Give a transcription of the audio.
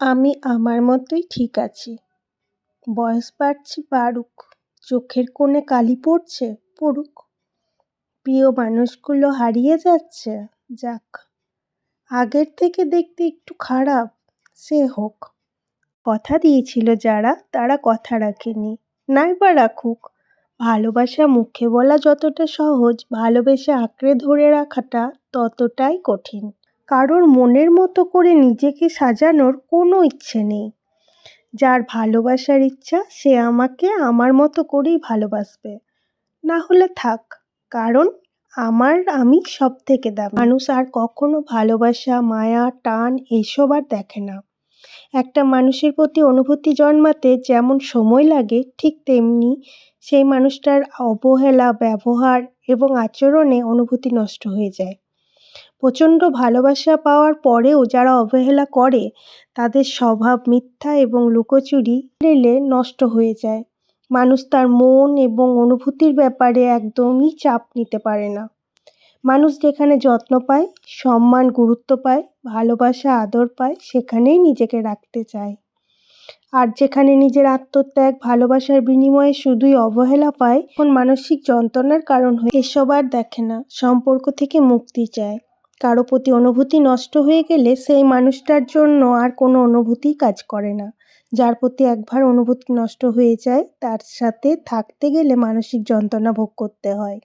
আমি আমার মতোই ঠিক আছি। বয়স বাড়ছে, বাড়ুক। চোখের কোণে কালি পড়ছে, পড়ুক। প্রিয় মানুষগুলো হারিয়ে যাচ্ছে, যাক। আগের থেকে দেখতে একটু খারাপ, সে হোক। কথা দিয়েছিল যারা, তারা কথা রাখেনি। নাই বা রাখুক। ভালোবাসা মুখে বলা যতটা সহজ, ভালোবেসে আঁকড়ে ধরে রাখাটা ততটাই কঠিন। কারোর মনের মতো করে নিজেকে সাজানোর কোনো ইচ্ছে নেই। যার ভালোবাসার ইচ্ছা, সে আমাকে আমার মতো করেই ভালোবাসবে। না হলে থাক, কারণ আমার আমি সব থেকে দাম। মানুষ আর কখনো ভালোবাসা, মায়া, টান এইসব আর দেখে না। একটা মানুষের প্রতি অনুভূতি জন্মাতে যেমন সময় লাগে, ঠিক তেমনি সেই মানুষটার অবহেলা, ব্যবহার এবং আচরণে অনুভূতি নষ্ট হয়ে যায়। প্রচণ্ড ভালোবাসা পাওয়ার পরেও যারা অবহেলা করে, তাদের স্বভাব মিথ্যা এবং লুকোচুরি রেলে নষ্ট হয়ে যায়। মানুষ তার মন এবং অনুভূতির ব্যাপারে একদমই চাপ নিতে পারে না। মানুষ যেখানে যত্ন পায়, সম্মান, গুরুত্ব পায়, ভালোবাসা, আদর পায়, সেখানেই নিজেকে রাখতে চায়। আর যেখানে নিজের আত্মত্যাগ, ভালোবাসার বিনিময়ে শুধুই অবহেলা পায়, তখন মানসিক যন্ত্রণার কারণ হয়ে এসব আর দেখে না। সম্পর্ক থেকে মুক্তি চায়। কারও প্রতি অনুভূতি নষ্ট হয়ে গেলে সেই মানুষটার জন্য আর কোনো অনুভূতিই কাজ করে না। যার প্রতি একবার অনুভূতি নষ্ট হয়ে যায়, তার সাথে থাকতে গেলে মানসিক যন্ত্রণা ভোগ করতে হয়।